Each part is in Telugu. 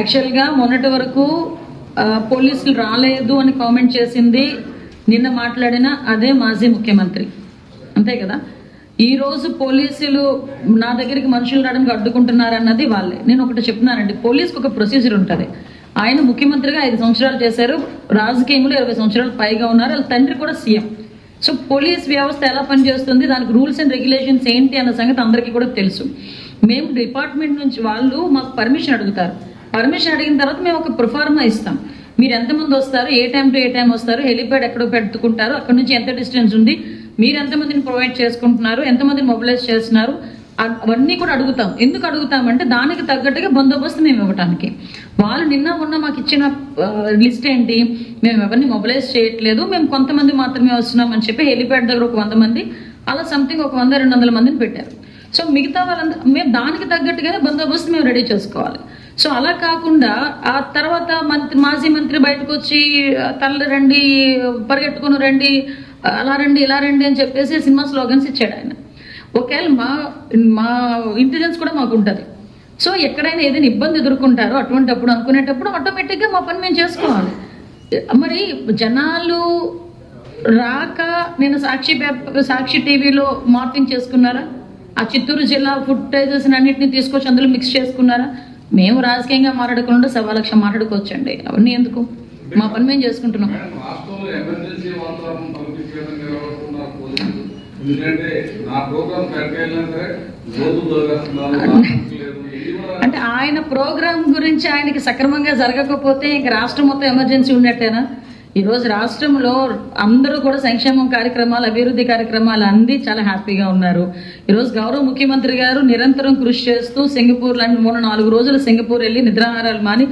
యాక్చువల్గా మొన్నటి వరకు పోలీసులు రాలేదు అని కామెంట్ చేసింది నిన్న మాట్లాడిన అదే మాజీ ముఖ్యమంత్రి. అంతే కదా? ఈరోజు పోలీసులు నా దగ్గరికి మనుషులు రావడానికి అడ్డుకుంటున్నారు అన్నది వాళ్ళే. నేను ఒకటి చెప్తున్నానండి పోలీస్కి ఒక ప్రొసీజర్ ఉంటుంది. ఆయన ముఖ్యమంత్రిగా ఐదు సంవత్సరాలు చేశారు రాజకీయంలో ఇరవై సంవత్సరాలు పైగా ఉన్నారు వాళ్ళ తండ్రి కూడా సీఎం. సో పోలీస్ వ్యవస్థ ఎలా పనిచేస్తుంది దానికి రూల్స్ అండ్ రెగ్యులేషన్స్ ఏంటి అన్న సంగతి అందరికీ కూడా తెలుసు. మేము డిపార్ట్మెంట్ నుంచి వాళ్ళు మాకు పర్మిషన్ అడుగుతారు. పర్మిషన్ అడిగిన తర్వాత మేము ఒక ప్రొఫార్మా ఇస్తాం. మీరు ఎంతమంది వస్తారు? ఏ టైం టు ఏ టైం వస్తారు? హెలిప్యాడ్ ఎక్కడ పెట్టుకుంటారు? అక్కడ నుంచి ఎంత డిస్టెన్స్ ఉంది? మీరు ఎంతమందిని ప్రొవైడ్ చేసుకుంటున్నారు? ఎంతమందిని మొబిలైజ్ చేస్తున్నారు? అవన్నీ కూడా అడుగుతాం. ఎందుకు అడుగుతామంటే దానికి తగ్గట్టుగా బందోబస్తు మేము ఇవ్వటానికి. వాళ్ళు నిన్న ఉన్న మాకు ఇచ్చిన లిస్ట్ ఏంటి? మేము ఎవరిని మొబిలైజ్ చేయట్లేదు. మేము కొంతమంది మాత్రమే వస్తున్నాం అని చెప్పి హెలిప్యాడ్ దగ్గర ఒక వంద మంది అలా సంథింగ్ ఒక వంద రెండు వందల మందిని పెట్టారు. సో మిగతా వాళ్ళందరూ మేము దానికి తగ్గట్టుగానే బందోబస్తు మేము రెడీ చేసుకోవాలి. సో అలా కాకుండా ఆ తర్వాత మంత్రి మాజీ మంత్రి బయటకు వచ్చి తల్లి రండి పరిగెట్టుకుని రండి అలా రండి ఇలా రండి అని చెప్పేసి సినిమా స్లోగన్స్ ఇచ్చాడు ఆయన. ఒకవేళ మా మా ఇంటెలిజెన్స్ కూడా మాకు ఉంటుంది సో ఎక్కడైనా ఏదైనా ఇబ్బంది ఎదుర్కొంటారో అటువంటిప్పుడు అనుకునేటప్పుడు ఆటోమేటిక్గా మా పని మేము చేసుకోవాలి. మరి జనాలు రాక నేను సాక్షి పేపర్ సాక్షి టీవీలో మార్పింగ్ చేసుకున్నారా? ఆ చిత్తూరు జిల్లా ఫుడ్ టైజర్స్ అన్నింటినీ తీసుకొచ్చి అందులో మిక్స్ చేసుకున్నారా? మేము రాజకీయంగా మాట్లాడకుండా సవా లక్ష మాట్లాడుకోవచ్చండి. అవన్నీ ఎందుకు? మా పని మేము చేసుకుంటున్నాం. అంటే ఆయన ప్రోగ్రామ్ గురించి ఆయనకి సక్రమంగా జరగకపోతే ఇంక రాష్ట్రం మొత్తం ఎమర్జెన్సీ ఉన్నట్టేనా? ఈరోజు రాష్ట్రంలో అందరూ కూడా సంక్షేమం కార్యక్రమాలు అభివృద్ధి కార్యక్రమాలు అంది చాలా హ్యాపీగా ఉన్నారు. ఈరోజు గౌరవ ముఖ్యమంత్రి గారు నిరంతరం కృషి చేస్తూ సింగపూర్ లాంటి మూడు నాలుగు రోజులు సింగపూర్ వెళ్ళి నిద్రాహారాలు మాని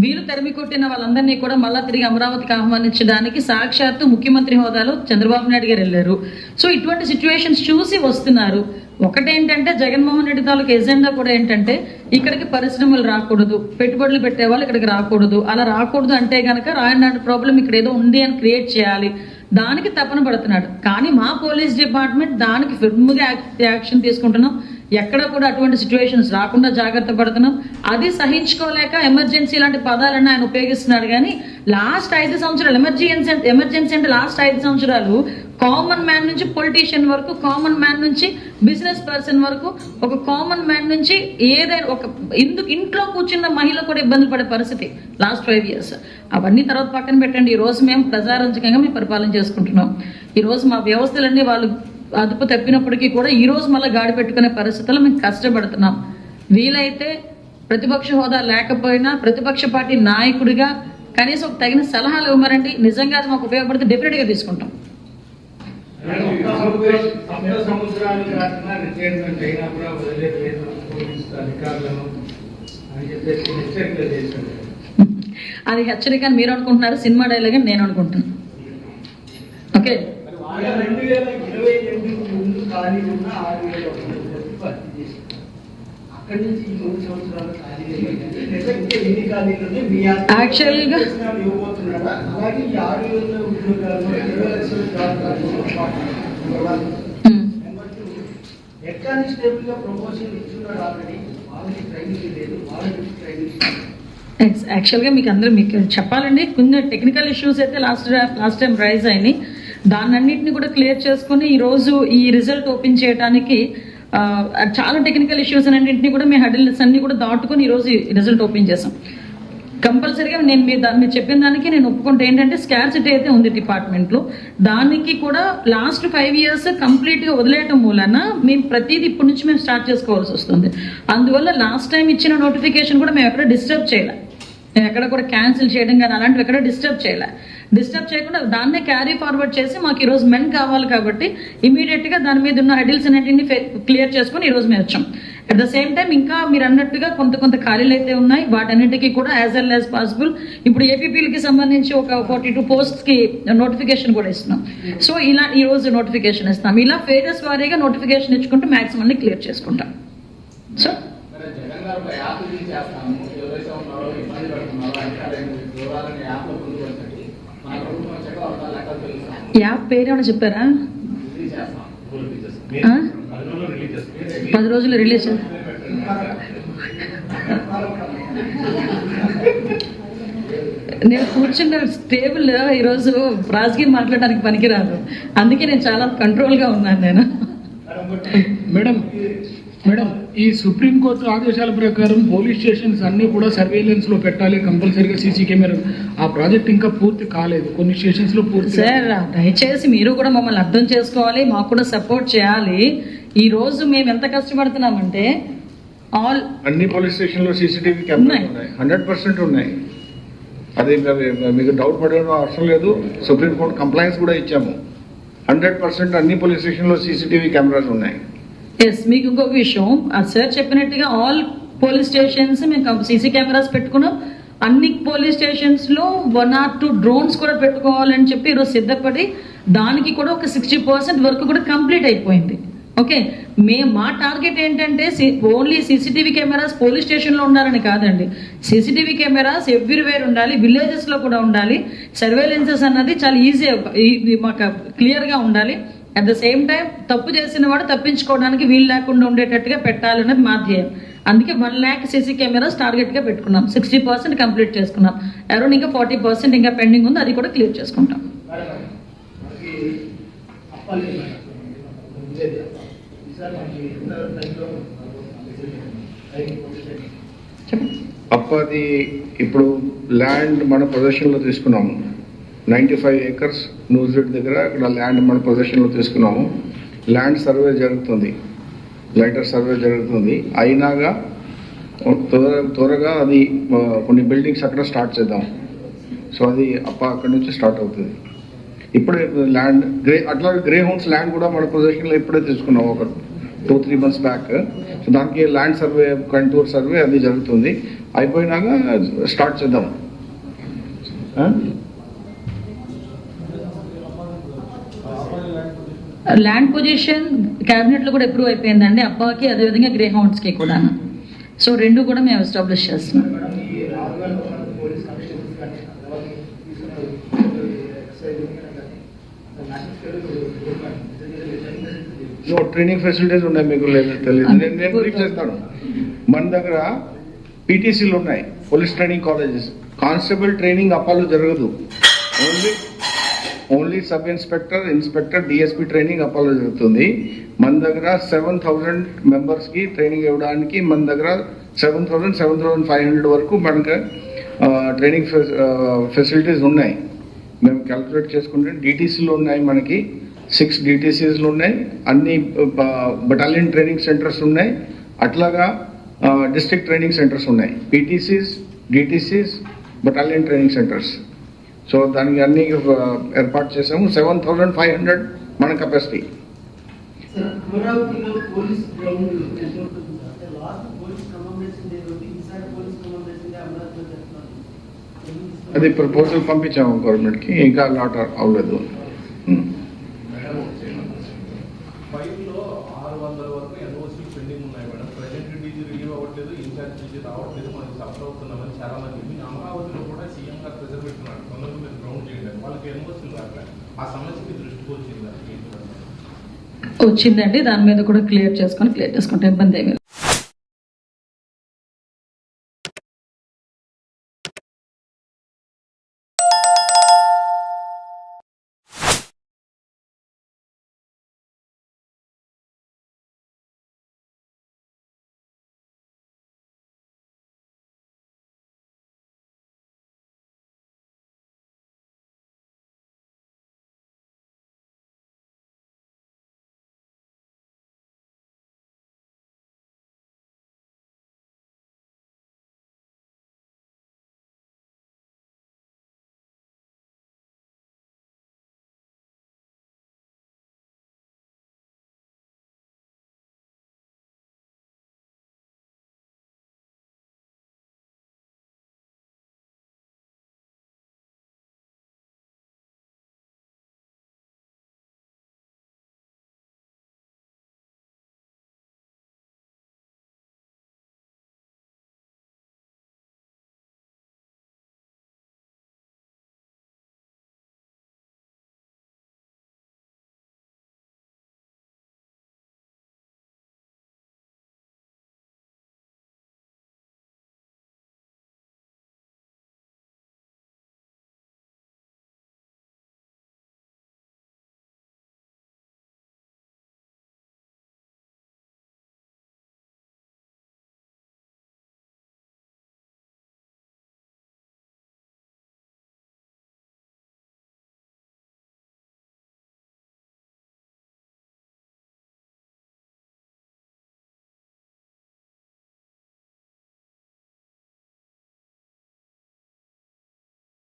వీరు తరిమి కొట్టిన వాళ్ళందరినీ కూడా మళ్ళా తిరిగి అమరావతికి ఆహ్వానించడానికి సాక్షాత్తు ముఖ్యమంత్రి హోదాలో చంద్రబాబు నాయుడు గారు వెళ్ళారు. సో ఇటువంటి సిచ్యువేషన్స్ చూసి వస్తున్నారు. ఒకటేంటంటే జగన్మోహన్ రెడ్డి తాలూకు ఎజెండా కూడా ఏంటంటే ఇక్కడికి పరిశ్రమలు రాకూడదు పెట్టుబడులు పెట్టే వాళ్ళు ఇక్కడికి రాకూడదు. అలా రాకూడదు అంటే కనుక రాయనాడు ప్రాబ్లం ఇక్కడ ఏదో ఉంది అని క్రియేట్ చేయాలి. దానికి తపన పడుతున్నాడు. కానీ మా పోలీస్ డిపార్ట్మెంట్ దానికి ఫిర్మ్గా యాక్షన్ తీసుకుంటున్నాం. ఎక్కడ కూడా అటువంటి సిచ్యువేషన్స్ రాకుండా జాగ్రత్త పడుతున్నాం. అది సహించుకోలేక ఎమర్జెన్సీ లాంటి పదాలన్నీ ఆయన ఉపయోగిస్తున్నాడు కానీ లాస్ట్ ఐదు సంవత్సరాలు ఎమర్జెన్సీ ఎమర్జెన్సీ అంటే లాస్ట్ ఐదు సంవత్సరాలు కామన్ మ్యాన్ నుంచి పొలిటీషియన్ వరకు కామన్ మ్యాన్ నుంచి బిజినెస్ పర్సన్ వరకు ఒక కామన్ మ్యాన్ నుంచి ఏదైనా ఒక ఇందుకు ఇంట్లో కూర్చున్న మహిళ కూడా ఇబ్బంది పడే పరిస్థితి లాస్ట్ ఫైవ్ ఇయర్స్ అవన్నీ తర్వాత పక్కన పెట్టండి. ఈ రోజు మేము ప్రజారంజకంగా మేము పరిపాలన చేసుకుంటున్నాం. ఈరోజు మా వ్యవస్థలన్నీ వాళ్ళు అదుపు తప్పినప్పటికీ కూడా ఈ రోజు మళ్ళీ గాడి పెట్టుకునే పరిస్థితుల్లో మేము కష్టపడుతున్నాం. వీలైతే ప్రతిపక్ష హోదా లేకపోయినా ప్రతిపక్ష పార్టీ నాయకుడిగా కనీసం ఒక తగిన సలహాలు ఇవ్వమారండి నిజంగా అది మాకు ఉపయోగపడితే డెఫినెట్గా తీసుకుంటాం. అది హెచ్చరిక అని మీరు అనుకుంటున్నారు సినిమా డైలాగ్ అని నేను అనుకుంటున్నాను ఓకే ఆయన రెండు వేల ఇరవై రెండుకు ముందు ఖాళీ ఉన్న ఆరు వేల ఒక మంది భర్తీ చేశారు అక్కడి నుంచి ఈ మూడు సంవత్సరాలు ఖాళీ అయ్యింది. నిజంగా ఎన్ని ఖాళీలు ఉన్నాయి? మీ Actually గా- ఉద్యోగాలు ఇవ్వబోతున్నారా అలాగే ఈ ఆరు వేల ఉద్యోగాలు ఇరవై లక్షల జాబ్లు ఉమ్. నెంబర్ టూ హెడ్ కానిస్టేబుల్గా ప్రమోషన్ ఇచ్చున్నాడు ఆల్రెడీ వాళ్ళకి ట్రైనింగ్ లేదు వాళ్ళకి ట్రైనింగ్ లేదు. ఎక్స్- యాక్చువల్గా మీకు అందరూ మీకు చెప్పాలండి కొన్ని టెక్నికల్ ఇష్యూస్ అయితే లాస్ట్ లాస్ట్ టైం రైజ్ అయినాయి దాన్నన్నింటిని కూడా క్లియర్ చేసుకుని ఈ రోజు ఈ రిజల్ట్ ఓపెన్ చేయడానికి చాలా టెక్నికల్ ఇష్యూస్ అన్నింటినీ కూడా మీ హడిల్స్ అన్ని కూడా దాటుకొని ఈ రోజు రిజల్ట్ ఓపెన్ చేసాం కంపల్సరీగా నేను మీరు దాన్ని మీరు చెప్పిన దానికి నేను ఒప్పుకుంటే. ఏంటంటే స్కార్సిటీ అయితే ఉంది డిపార్ట్మెంట్లో దానికి కూడా లాస్ట్ ఫైవ్ ఇయర్స్ కంప్లీట్గా వదిలేయటం మూలన మేము ప్రతిదీ ఇప్పటి నుంచి మేము స్టార్ట్ చేసుకోవాల్సి వస్తుంది. అందువల్ల లాస్ట్ టైం ఇచ్చిన నోటిఫికేషన్ కూడా మేము ఎక్కడ డిస్టర్బ్ చేయలే. ఎక్కడ కూడా క్యాన్సిల్ చేయడం కానీ అలాంటివి ఎక్కడ డిస్టర్బ్ చేయలే. డిస్టర్బ్ చేయకుండా దాన్నే క్యారీ ఫార్వర్డ్ చేసి మాకు ఈరోజు మెన్ కావాలి కాబట్టి ఇమీడియట్గా దాని మీద ఉన్న హెడిల్స్ అన్నింటినీ క్లియర్ చేసుకుని ఈరోజు మేము వచ్చాం. అట్ ద సేమ్ టైం ఇంకా మీరు అన్నట్టుగా కొంత కొంత ఖాళీలు అయితే ఉన్నాయి. వాటన్నిటికీ కూడా యాజ్ వెల్ యాజ్ పాసిబుల్ ఇప్పుడు ఏపీపీలకి సంబంధించి ఒక ఫార్టీ టూ పోస్ట్స్కి నోటిఫికేషన్ కూడా ఇస్తున్నాం. సో ఇలా ఈ రోజు నోటిఫికేషన్ ఇస్తాం. ఇలా ఫేజెస్ వారీగా నోటిఫికేషన్ ఇచ్చుకుంటూ మ్యాక్సిమం క్లియర్ చేసుకుంటాం. సో మరి జగన్ గారు ఒక యాప్ రిలీజ్ చేస్తాము ఎవరైతే ఉన్నారో ఇబ్బంది పడుతున్నారో అధికారులు వివరాలని యాప్లో ముందుకు వచ్చండి మన ప్రభుత్వం వచ్చాక వాళ్ళ లెక్కలు తెలుస్తాం యాప్ పేరేమైనా చెప్పారా? పది రోజులు రిలీజ్ నేను కూర్చున్న టేబుల్ ఈరోజు రాజకీయం మాట్లాడడానికి పనికిరాదు. అందుకే నేను చాలా కంట్రోల్గా ఉన్నాను నేను. మేడం మేడం ఈ సుప్రీంకోర్టు ఆదేశాల ప్రకారం పోలీస్ స్టేషన్స్ అన్ని కూడా సర్వేలెన్స్లో పెట్టాలి కంపల్సరీగా సీసీ కెమెరా. ఆ ప్రాజెక్ట్ ఇంకా పూర్తి కాలేదు. కొన్ని స్టేషన్స్లో పూర్తి సార్ దయచేసి మీరు కూడా మమ్మల్ని అర్థం చేసుకోవాలి మాకు కూడా సపోర్ట్ చేయాలి. ఈ రోజు మేము ఎంత కష్టపడుతున్నామంటే ఆల్ అన్ని పోలీస్ స్టేషన్లో సీసీటీవీ ఉన్నాయి. కెమెరాలు ఉన్నాయి. హండ్రెడ్ పర్సెంట్ ఉన్నాయి. అది మీకు డౌట్ పడే అవసరం లేదు. సుప్రీంకోర్టు కంప్లైంట్స్ కూడా ఇచ్చాము. హండ్రెడ్ పర్సెంట్ అన్ని పోలీస్ స్టేషన్లో సీసీటీవీ కెమెరాస్ ఉన్నాయి. ఎస్ మీకు ఇంకొక విషయం. ఆ సార్ చెప్పినట్టుగా ఆల్ పోలీస్ స్టేషన్స్ మేము సీసీ కెమెరాస్ పెట్టుకున్నాం. అన్ని పోలీస్ స్టేషన్స్లో వన్ ఆర్ టూ డ్రోన్స్ కూడా పెట్టుకోవాలని చెప్పి ఈరోజు సిద్ధపడి దానికి కూడా ఒక సిక్స్టీ పర్సెంట్ వర్క్ కూడా కంప్లీట్ అయిపోయింది. ఓకే మే మా టార్గెట్ ఏంటంటే ఓన్లీ సీసీటీవీ కెమెరాస్ పోలీస్ స్టేషన్లో ఉండాలని కాదండి. సీసీటీవీ కెమెరాస్ ఎవ్రీవేర్ ఉండాలి. విలేజెస్లో కూడా ఉండాలి. సర్వేలెన్సెస్ అన్నది చాలా ఈజీ మాకు క్లియర్గా ఉండాలి. అట్ ద సేమ్ టైం తప్పు చేసిన వాడు తప్పించుకోవడానికి వీలు లేకుండా ఉండేటట్టుగా పెట్టాలనేది మా ధ్యేయం. అందుకే వన్ ల్యాక్ సీసీ కెమెరాస్ టార్గెట్గా పెట్టుకున్నాం. సిక్స్టీ పర్సెంట్ కంప్లీట్ చేసుకున్నాం. అరౌండ్ ఇంకా ఫార్టీ పర్సెంట్ ఇంకా పెండింగ్ ఉంది. అది కూడా క్లియర్ చేసుకుంటాం. చెప్పండి అప్పది ఇప్పుడు ల్యాండ్ మన ప్రదర్శనలో తీసుకున్నాము. నైంటీ ఫైవ్ ఏకర్స్ న్యూజిలాండ్ దగ్గర ఇక్కడ ల్యాండ్ మన పొజిషన్లో తీసుకున్నాము. ల్యాండ్ సర్వే జరుగుతుంది. లైటర్ సర్వే జరుగుతుంది. అయినాగా త్వర త్వరగా అది కొన్ని బిల్డింగ్స్ అక్కడ స్టార్ట్ చేద్దాం. సో అది అప్ప అక్కడ నుంచి స్టార్ట్ అవుతుంది. ఇప్పుడే ల్యాండ్ గ్రే అట్లా గ్రే హోమ్స్ ల్యాండ్ కూడా మన పొజిషన్లో ఇప్పుడే తీసుకున్నాం ఒక two three months back. So దానికి ల్యాండ్ సర్వే కంటూర్ సర్వే అది జరుగుతుంది. అయిపోయినాక స్టార్ట్ చేద్దాం. ల్యాండ్ పొజిషన్ క్యాబినెట్లో కూడా అప్రూవ్ అయిపోయిందండి. అప్పాకి అదేవిధంగా గ్రే హౌండ్స్కి కూడా సో రెండు కూడా మేము ఎస్టాబ్లిష్ చేస్తున్నాం. ట్రైనింగ్ ఫెసిలిటీస్ ఉన్నాయి మీకు లేదు తెలియదు. నేను నేను బ్రీఫ్ చేస్తాను. మన దగ్గర పీటీసీలు ఉన్నాయి. Police training colleges constable training అప్పాలో జరగదు. Only only sub inspector inspector DSP training అప్పాలో జరుగుతుంది. మన దగ్గర సెవెన్ థౌజండ్ మెంబర్స్కి ట్రైనింగ్ ఇవ్వడానికి మన దగ్గర seven thousand seven thousand five hundred వరకు మనకు ట్రైనింగ్ ఫెసిలిటీస్ ఉన్నాయి. మేము క్యాల్కులేట్ చేసుకుంటే డిటీసీలు ఉన్నాయి మనకి సిక్స్ డిటీసీస్లు ఉన్నాయి అన్ని బటాలియన్ ట్రైనింగ్ సెంటర్స్ ఉన్నాయి అట్లాగా డిస్ట్రిక్ట్ ట్రైనింగ్ సెంటర్స్ ఉన్నాయి. PTCs DTCs battalion training centres so దానికి అన్ని ఏర్పాటు చేసాము సెవెన్ థౌజండ్ ఫైవ్ హండ్రెడ్ మన కెపాసిటీ. అది ప్రపోజల్ పంపించాము గవర్నమెంట్కి. ఇంకా లాట్ అవ్వలేదు ఉమ్. ఫైవ్లో ఆరు వందల వరకు ఎన్ఓసీ పెండింగ్ ఉన్నాయి మేడం ప్రజెంట్ డీజీ రిలీవ్ అవ్వట్లేదు ఇన్ఛార్జ్ డీజీ రావట్లేదు మనకి సఫర్ అవుతున్నామని చాలా మంది మీ అమరావతిలో కూడా సీఎం గారు ప్రెజర్ పెట్టున్నారు తొందరగా మీరు గ్రౌండ్ చేయండి వాళ్ళకి ఎన్ఓసీలు రావట్లేదు ఆ సమస్యకి దృష్టికి వచ్చింది వచ్చిందండి. దాని మీద కూడా క్లియర్ చేసుకొని క్లియర్ చేసుకుంటే ఇబ్బంది ఏమీ